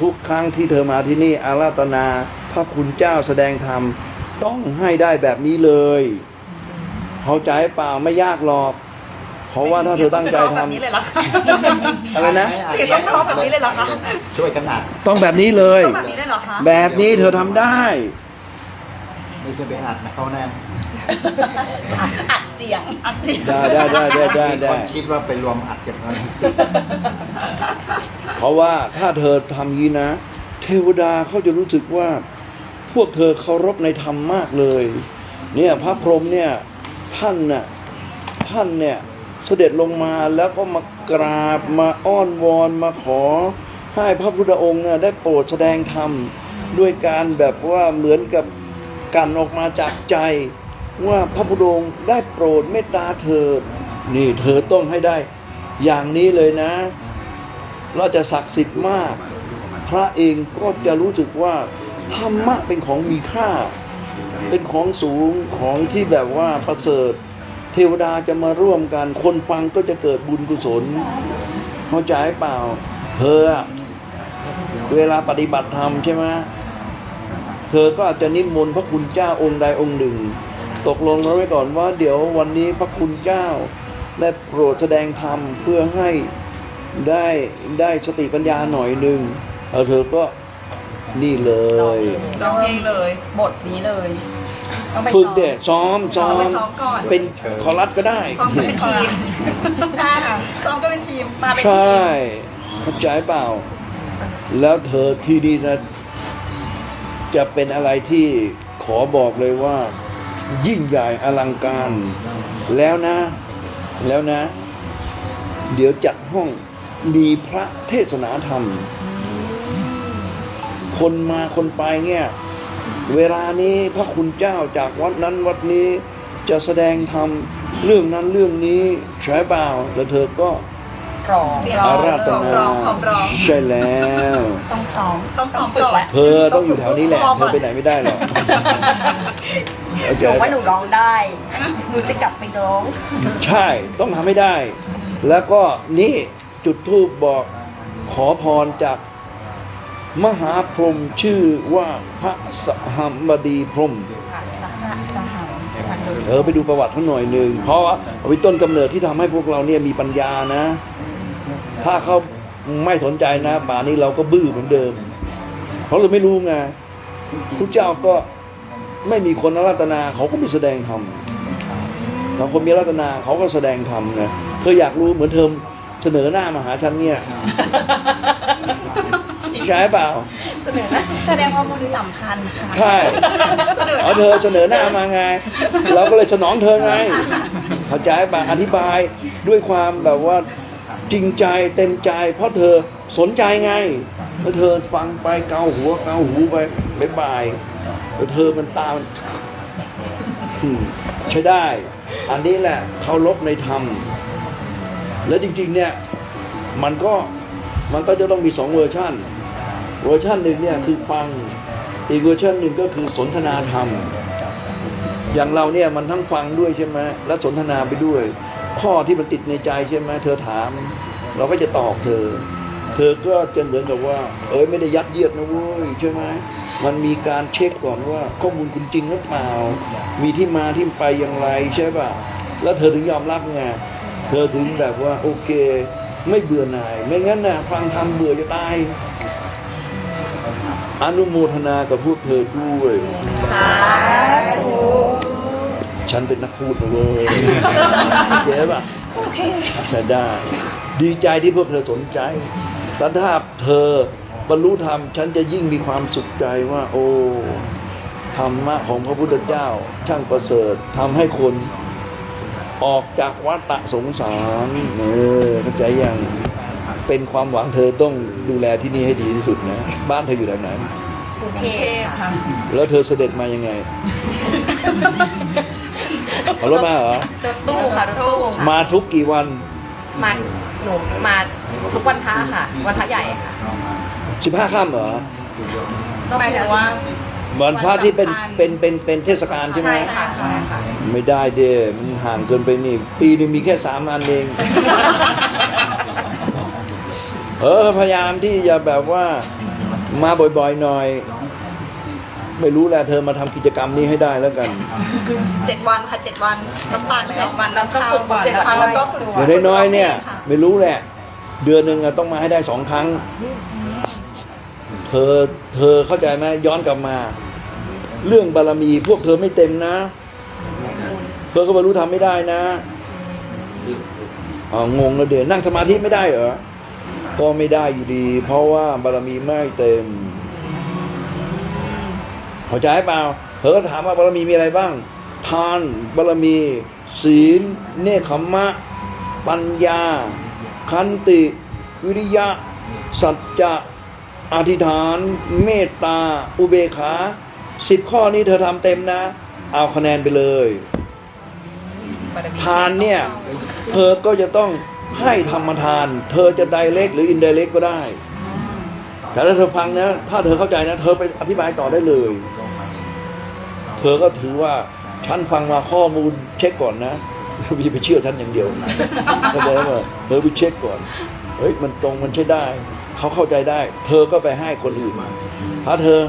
ทุกครั้งที่เธอมาที่นี่อาราธนาพระคุณเจ้าแสดงธรรม ต้องให้ได้แบบนี้เลย เข้าใจเปล่าไม่ยากหรอก เพราะว่าถ้าเธอตั้งใจทำแบบนี้เลยเหรอคะอะไรนะ เสียงต้องร้องแบบนี้เลยเหรอคะช่วยกันอัดต้องแบบนี้เลย ต้องแบบนี้เลยเหรอคะแบบนี้เธอทำได้ ไม่ใช่ไปอัดนะเขาแน่อัดเสียงอัดเสียงได้ได้ได้ได้ได้มีได้ คนคิดว่าไปรวมอัดกันไว้เพ ราะว่าถ้าเธอทำยี้นะ เทวดาเขาจะรู้สึกว่า พวกเธอเคารพในธรรมมากเลย เนี่ยพระพรหมเนี่ยท่านน่ะท่านเนี่ยเสด็จลงมาแล้วก็มากราบมาอ้อนวอนมาขอ ให้พระพุทธองค์เนี่ยได้โปรดแสดงธรรมด้วยการแบบว่าเหมือนกับกันออกมาจากใจ ว่าพระพุทธองค์ได้โปรดเมตตาเธอนี่เธอต้องให้ได้ อย่างนี้เลยนะ เราจะศักดิ์สิทธิ์มาก พระเองก็จะรู้สึกว่าธรรมะเป็นของมีค่า เป็นของสูงของที่แบบว่าประเสริฐ เทวดาจะมาร่วมกัน คนฟังก็จะเกิดบุญกุศลเข้าใจเปล่าเธอเวลาปฏิบัติธรรมใช่ไหมเธอก็อาจจะนิมนต์พระคุณเจ้าองค์ใดองค์หนึ่ง ตกลงไว้ก่อนว่า เดี๋ยววันนี้พระคุณเจ้าได้โปรดแสดงธรรมเพื่อให้ ได้ได้สติปัญญาหน่อยหนึ่งแล้วเธอก็นี่เลย ร้องเองเลย บทนี้เลยต้องไปฝึกซ้อมเด็ซ้อมซ้อเอาไปมซ้อมก่อนเป็นคอรัสก็ได้ ซ้อมก็เป็นทีมได้ค่ะซ้อมก็เป็นทีมมาเป็นทีใช่มเข้าใจเปล่า แล้วเธอที่นี่นะ จะเป็นอะไรที่ขอบอกเลยว่า ยิ่งใหญ่อลังการ แล้วนะ แล้วนะ เดี๋ยวจัดห้อง มีพระเทศนาธรรม คนมาคนไปเนี่ยเวลานี้พระคุณเจ้าจากวัดนั้นวัดนี้จะแสดงธรรมเรื่องนั้นเรื่องนี้ใช่เปล่าแล้วเธอก็ร้องอาราธนาร้องพร้อมร้องใช่แล้วต้องซ้อมต้องซ้อมก่อนเธอต้องอยู่แถวนี้แหละเธอไปไหนไม่ได้หรอกโอหเคนูว่าหนูร้องได้หนูจะกลับไปร้อง ใช่ต้องทำให้ได้ แล้วก็นี่ จุดทูบบอกขอพรจากมหาพรหมชื่อว่าพระสหัมบดีพรหมสหสหเออไปดูประวัติเขาหน่อยหนึ่งเพราะว่าเอาไปต้นกำเนิดที่ทำให้พวกเราเนี่ยมีปัญญานะ ถ้าเขาไม่สนใจนะป่านี้เราก็บื้อเหมือนเดิม เพราะเราไม่รู้ไงพระเจ้าก็ไม่มีคนอารัตนาเขาก็ไม่แสดงธรรมเราคนมีอารัตนาเขาก็แสดงธรรมไงเธออยากรู้เหมือนเธอ เสนอหน้ามาหาฉันเนี่ยใช่เปล่า เสนอนะแสดงว่าบุญสัมพันธ์ค่ะใช่เสนอเอาเธอเสนอหน้ามาไง เราก็เลยสนองเธอไงเข้าใจป่ะอธิบายด้วยความแบบว่าจริงใจเต็มใจ เพราะเธอสนใจไงแล้วเธอฟังไปเกาหัวเกาหูไปบายบายแล้วเธอมันตามอืมใช้ได้ อันนี้แหละเคารพในธรรม แล้วจริงๆเนี่ยมันก็มันก็จะต้องมีสองเวอร์ชันเวอร์ชันหนึ่งเนี่ยคือฟังอีกเวอร์ชันหนึ่งก็คือสนทนาธรรม อย่างเราเนี่ยมันทั้งฟังด้วยใช่ไหมและสนทนาไปด้วย ข้อที่มันติดในใจใช่ไหมเธอถาม เราก็จะตอบเธอ เธอก็จะเหมือนกับว่า เอ้ยไม่ได้ยัดเยียดนะเว้ยใช่ไหมมันมีการเช็คก่อนว่าข้อมูลคุณจริงหรือเปล่า มีที่มาที่ไปอย่างไรใช่ป่ะแล้วเธอถึงยอมรับไง เธอถึงแบบว่าโอเค ไม่เบื่อหน่าย ไม่งั้นนะฟังทำเบื่อจะตาย อนุโมทนากับพวกเธอด้วยฉันเป็นนักพูดนะเว้ยเจ๊ป่ะใช่ได้ ดีใจที่พวกเธอสนใจแล้วถ้าเธอบรรลุธรรม ฉันจะยิ่งมีความสุขใจว่า โอ้ธรรมะของพระพุทธเจ้าช่างประเสริฐทำให้คน ออกจากวัฏสงสารเออเข้าใจยังเป็นความหวังเธอต้องดูแลที่นี่ให้ดีที่สุดนะ บ้านเธออยู่แถวไหนกรุงเทพค่ะแล้วเธอเสด็จมายังไงเอารถมาเหรอรถตู้ค่ะรถตู้ค่ะมาทุกกี่วันมันหนูมาทุกวันพระค่ะ วันพระใหญ่ค่ะสิบห้าค่ำเหรอหมายถึงว่า วันพระที่เป็นวันสำคัญเป็นเป็นเป็นเทศกาลใช่ไหมใช่ค่ะใช่ค่ะไม่ได้เด้มันห่างเกินไปนี่ปีหนึงมีแค่สามอันเองเออพยายามที่จะแบบว่ามาบ่อยๆหน่อย ไม่รู้แหละเธอมาทำกิจกรรมนี้ให้ได้แล้วกัน เจ็ดวันค่ะเจ็ดวันน้ำตาลเจ็ดวันแล้วก็ฝึกก่อนเจ็ดวันแล้วก็ฝึกอย่างน้อยๆเนี่ย ไม่รู้แหละ เดือนหนึ่งอะต้องมาให้ได้สองครั้ง เธอเธอเข้าใจไหมย้อนกลับมา เรื่องบารมีพวกเธอไม่เต็มนะเธอก็บรรลุทำไม่ได้นะอ๋องงแล้วเดี๋ยวนั่งสมาธิไม่ได้เหรอก็ไม่ได้อยู่ดี เพราะว่าบารมีไม่เต็มเข้าใจเปล่าเธอก็ถามว่าบารมีมีอะไรบ้าง ทานบารมี ศีล เนคขมมะ ปัญญา คันติ วิริยะ สัจจะอธิษฐาน เมตตา อุเบกขา สิบข้อนี้เธอทำเต็มนะ เอาคะแนนไปเลย ทานเนี่ย เธอก็จะต้องให้ธรรมทาน เธอจะไดเ c กหรืออินไดเ c กก็ได้ แต่ถ้าเธอฟังนะ ถ้าเธอเข้าใจนะ เธอไปอธิบายต่อได้เลย เธอก็ถือว่าฉันฟังมาข้อมูลเช็คก่อนนะอย่าไปเชื่อฉันอย่างเดียวเข้าใจไหมเธอไปเช็คก่อน เฮ้ยมันตรงมันใช่ได้ เขาเข้าใจได้ เธอก็ไปให้คนอื่นถ้าเธอ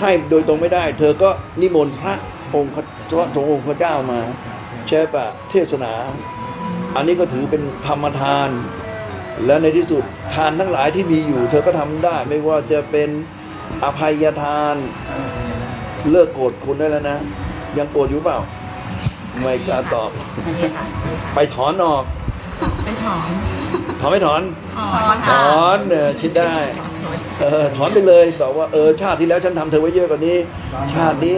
ให้โดยตรงไม่ได้ เธอก็นิมนต์พระองค์พระสงฆ์องค์พระเจ้ามาใช่ปะเทศนา อันนี้ก็ถือเป็นธรรมทาน และในที่สุดทานทั้งหลายที่มีอยู่ เธอก็ทำได้ไม่ว่าจะเป็นอภัยทานเลิกโกรธคุณได้แล้วนะ ยังโกรธอยู่เปล่า ไม่กล้าตอบ ไปถอนออก ไปถอน ถอนไม่ถอน ถอนถค่ะอนเออคิดได้ เออถอนไปเลยบอกว่าเออชาติที่แล้วฉันทำเธอไว้เยอะกว่านี้ ชาตินี้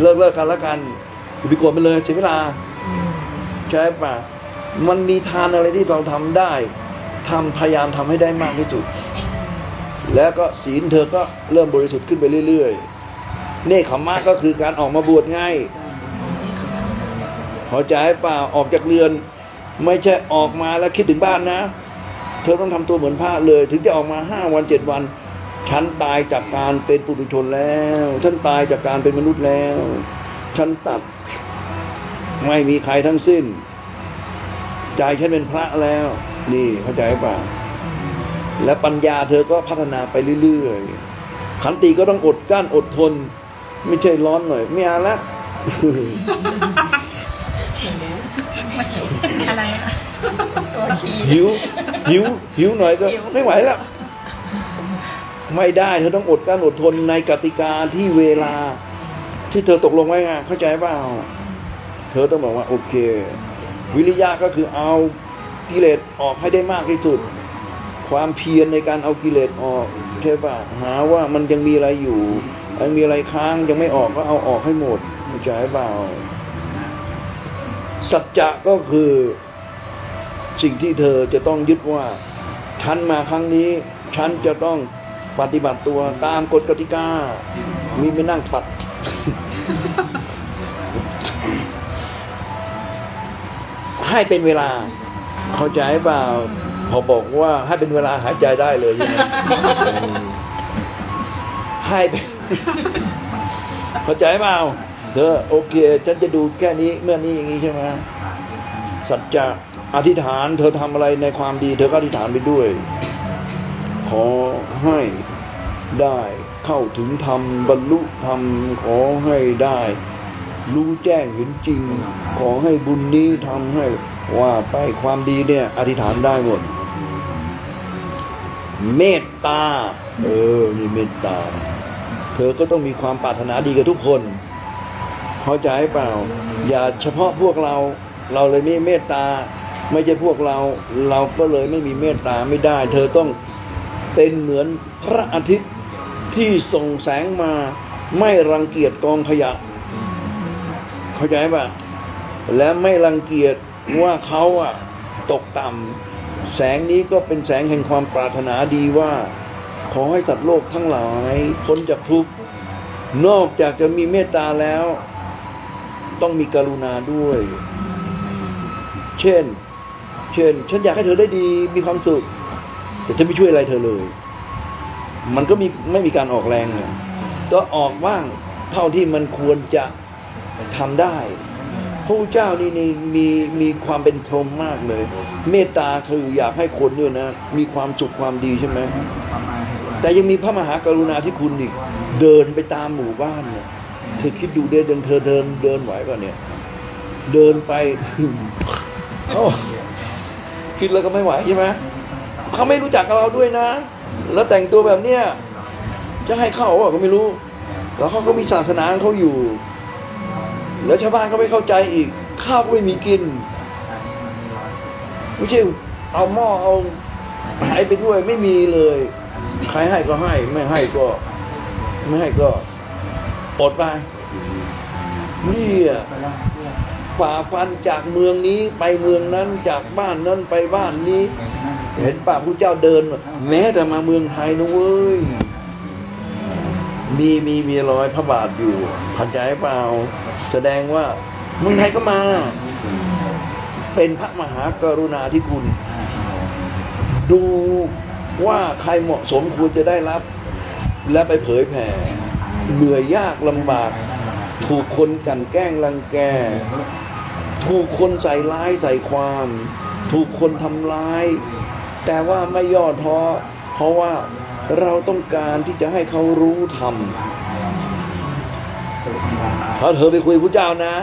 เลิกเลิกกันแล้วกันอย่าไปโกรธมันเลยเสียเวลาใช่ปะมันมีทานอะไรที่เราทำได้ทำพยายามทำให้ได้มากที่สุด แล้วก็ศีลเธอก็เริ่มบริสุทธิ์ขึ้นไปเรื่อยๆเนคขมมะก็คือการออกมาบวชง่ายพอใจเปล่าออกจากเรือน ไม่ใช่ออกมาแล้วคิดถึงบ้านนะ เธอต้องทำตัวเหมือนพระเลย ถึงจะออกมาห้าวันเจ็ดวัน ฉันตายจากการเป็นปุถุชนแล้ว ฉันตายจากการเป็นมนุษย์แล้ว ฉันตัดไม่มีใครทั้งสิ้น ใจฉันเป็นพระแล้ว นี่เข้าใจป่ะและปัญญาเธอก็พัฒนาไปเรื่อยๆ ขันติก็ต้องอดกั้นอดทน ไม่ใช่ร้อนหน่อย ไม่เอาละอะไรนะ ตัวคีย์หิวหิวหิวหน่อยก็หิวไม่ไหวแล้วไม่ได้เธอต้องอดกลั้นอดทนในกติกาที่เวลา ที่เธอตกลงไว้ไงเข้าใจเปล่าเธอต้องบอกว่าโอเค วิริยะก็คือเอากิเลสออกให้ได้มากที่สุด ความเพียรในการเอากิเลสออกใช่ป่ะหาว่ามันยังมีอะไรอยู่ยังมีอะไรค้างยังไม่ออกก็เอาออกให้หมดเข้าใจเปล่าสัจจะก็คือ สิ่งที่เธอจะต้องยึดว่า ฉันมาครั้งนี้ ฉันจะต้องปฏิบัติตัวตามกฎกติกา มีไม่นั่งปัด ให้เป็นเวลา เข้าใจเปล่า พอบอกว่าให้เป็นเวลาหายใจได้เลยใช่ไหมให้เป็นเข้าใจเปล่าเธอโอเค ฉันจะดูแค่นี้เมื่อนี้อย่างนี้ใช่ไหมสัจจะ อธิษฐานเธอทำอะไรในความดี เธอก็อธิษฐานไปด้วย ขอให้ได้เข้าถึงธรรมบรรลุธรรมขอให้ได้ รู้แจ้งเห็นจริง ขอให้บุญนี้ทำให้ว่าไปความดีเนี่ย อธิษฐานได้หมด เมตตา เออนี่เมตตา เธอก็ต้องมีความปรารถนาดีกับทุกคนเข้าใจเปล่า อย่าเฉพาะพวกเรา เราเลยไม่เมตตา ไม่ใช่พวกเราเราก็เลยไม่มีเมตตาไม่ได้ เธอต้องเป็นเหมือนพระอาทิตย์ที่ส่งแสงมาไม่รังเกียจกองขยะ เข้าใจป่ะ และไม่รังเกียจว่าเขาอะตกต่ำแสงนี้ก็เป็นแสงแห่งความปรารถนาดีว่า ขอให้สัตว์โลกทั้งหลายพ้นจากทุกข์นอกจากจะมีเมตตาแล้ว ต้องมีกรุณาด้วย เช่น เช่น ฉันอยากให้เธอได้ดีมีความสุข แต่ฉันไม่ช่วยอะไรเธอเลย มันก็มีไม่มีการออกแรงไงก็ออกบ้างเท่าที่มันควรจะทำได้ พระเจ้านี่นี่มีมีความเป็นพรหมมากเลย เมตตาคืออยากให้คนเนี่ยนะ มีความสุขความดีใช่ไหมแต่ยังมีพระมหากรุณาธิคุณอีก เดินไปตามหมู่บ้านเนี่ยเธอคิดดูเดินเดินเธอเดินเดินไหวป่ะเนี่ย เดินไปเขา คิดแล้วก็ไม่ไหวใช่ไหมเขาไม่รู้จักกับเราด้วยนะ แล้วแต่งตัวแบบเนี้ยจะให้เข้าว่าก็ไม่รู้ แล้วเขาก็มีศาสนางเขาอยู่ แล้วชาวบ้านก็ไม่เข้าใจอีก ข้าวก็ไม่มีกินไม่ใช่เอาหม้อเอาไหไปด้วยไม่มีเลย ใครให้ก็ให้ ไม่ให้ก็ ไม่ให้ก็อดไปนี่อะ ฝ่าฟันจากเมืองนี้ไปเมืองนั้นจากบ้านนั้นไปบ้านนี้ เห็นป่าพระเจ้าเดิน แม้แต่มาเมืองไทยนะเว้ยมีมีมีรอยพระบาทอยู่เข้าใจเปล่า แสดงว่าเมืองไทยก็มา เป็นพระมหากรุณาธิคุณ ดูว่าใครเหมาะสมควรจะได้รับ และไปเผยแผ่เหนื่อยยากลำบาก ถูกคนกลันแกล้งรังแก ถูกคนใส่ร้ายใส่ความ ถูกคนทำร้าย แต่ว่าไม่ย่อท้อเพราะว่าเราต้องการที่จะให้เขารู้ธรรมถ้าเธอไปคุยกับพระเจ้านะ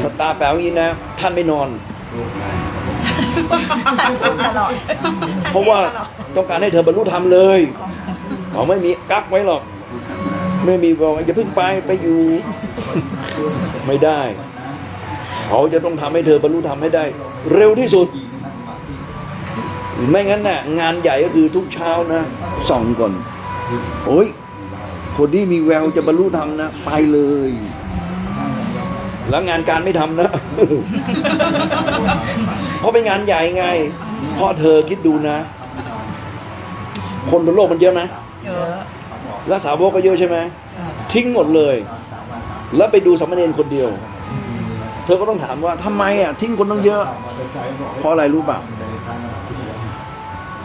ถ้าตาแป๋วอย่างนี้นะ ท่านไม่นอนตลอดเพราะว่าต้องการให้เธอบรรลุธรรมเลยเขาไม่มีกักไว้หรอก ไม่มีบอกว่าอย่าเพิ่งไปไปอยู่ ไม่ได้ เขาจะต้องทำให้เธอบรรลุธรรมให้ได้ เร็วที่สุด ไม่งั้นน่ะ งานใหญ่ก็คือทุกเช้านะส่องก่อนโอ้ยคนที่มีแววจะบรรลุธรรมนะไปเลย แล้วงานการไม่ทำนะเพราะเป็นงานใหญ่ไงเพราะเธอคิดดูนะ คนบนโลกมันเยอะไหมเยอะ แล้วสาวกก็เยอะใช่ไหมทิ้งหมดเลย แล้วไปดูสามเณรคนเดียว เธอก็ต้องถามว่าทำไมอะทิ้งคนต้องเยอะ เพราะอะไรรู้เปล่า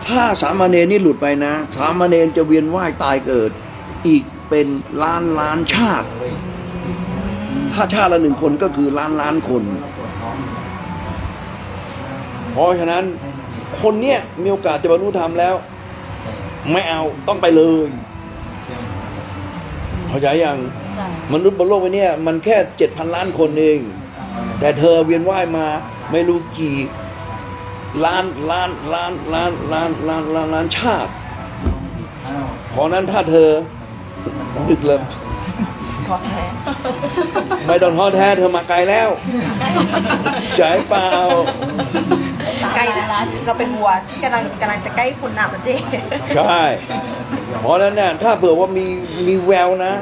ถ้าสามเณรนี่หลุดไปนะ สามเณรจะเวียนว่ายตายเกิด อีกเป็นล้านล้านชาติ ถ้าชาติละหนึ่งคนก็คือล้านล้านคน เพราะฉะนั้นคนเนี้ยมีโอกาสจะบรรลุธรรมแล้ว ไม่เอาต้องไปเลย เข้าใจยังใช่มนุษย์บนโลกใบเนี้ยมันแค่เจ็ดพันล้านคนเอง แต่เธอเวียนว่ายมาไม่รู้กี่ล้านล้านล้านล้านล้านล้านล้านล้านชาติเพราะนั้นถ้าเธอดึกเลยขอแท้ไม่ต้องท้อแท้เธอมาไกลแล้วใจเปล่า ใกล้แล้วนะเราเป็นวัวที่กำลังกำลังจะใกล้คุณน้ำแล้วเจ๊ใช่เพราะนั้นเนี่ยถ้าเผื่อว่ามีมีแววนะ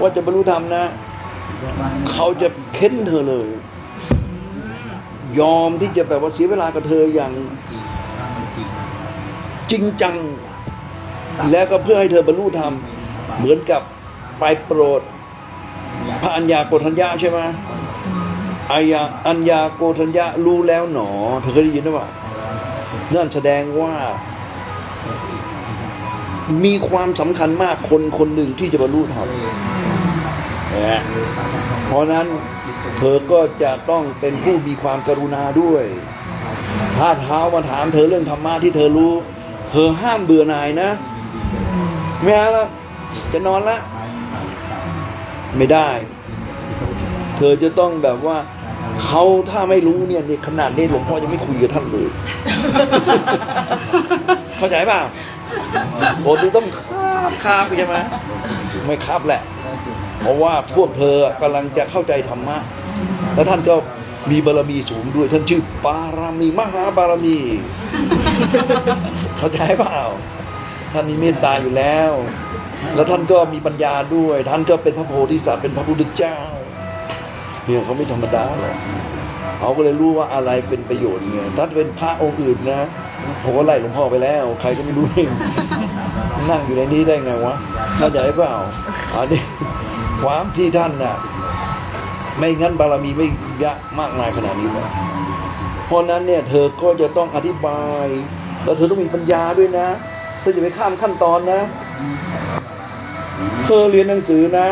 ว่าจะบรรลุธรรมนะ เขาจะเค้นเธอเลย ยอมที่จะแบบว่าเสียเวลากับเธออย่างจริงจัง แล้วก็เพื่อให้เธอบรรลุธรรม เหมือนกับไปโปรดพระัญญาโกฏัญญาใช่ไหม อายาอัญญาโกฏัญญารู้แล้วหนอเธอเคยได้ยินหรือเปล่านั่นแสดงว่า มีความสำคัญมากคนคนหนึ่งที่จะบรรลุธรรมนะเพราะฉะนั้นเธอก็จะต้องเป็นผู้มีความกรุณาด้วย ถ้าเท้ามาถามเธอเรื่องธรรมะที่เธอรู้ เธอห้ามเบื่อหน่ายนะ ไม่เอาละจะนอนละ ไม่ได้ เธอจะต้องแบบว่า เขาถ้าไม่รู้เนี่ยนี่ขนาดนี้หลวงพ่อยังไม่คุยกับท่านเลย เข้าใจเปล่าโอ้ที่ต้องคาบคาบใช่ไหมไม่คาบแหละ เพราะว่าพวกเธอกำลังจะเข้าใจธรรมะแล้วท่านก็มีบารมีสูงด้วย ท่านชื่อปารามีมหาบารมี เข้าใจเปล่า ท่านมีเมตตาอยู่แล้ว แล้วท่านก็มีปัญญาด้วย ท่านก็เป็นพระโพธิสัตว์เป็นพระพุทธเจ้า เนี่ยเขาไม่ธรรมดาหรอกเขาก็เลยรู้ว่าอะไรเป็นประโยชน์ไงถ้าเป็นพระองค์อื่นนะผมก็ไล่หลวงพ่อไปแล้ว ใครก็ไม่รู้เองนั่งอยู่ในนี้ได้ไงวะเข้าใจเปล่าอันนี้ความที่ท่านน่ะ ไม่งั้นบารมีไม่ยะมากมายขนาดนี้หรอกเพราะนั้นเนี่ย เธอก็จะต้องอธิบาย แล้วเธอต้องมีปัญญาด้วยนะเธอจะไปข้ามขั้นตอนนะเธอเรียนหนังสือนะ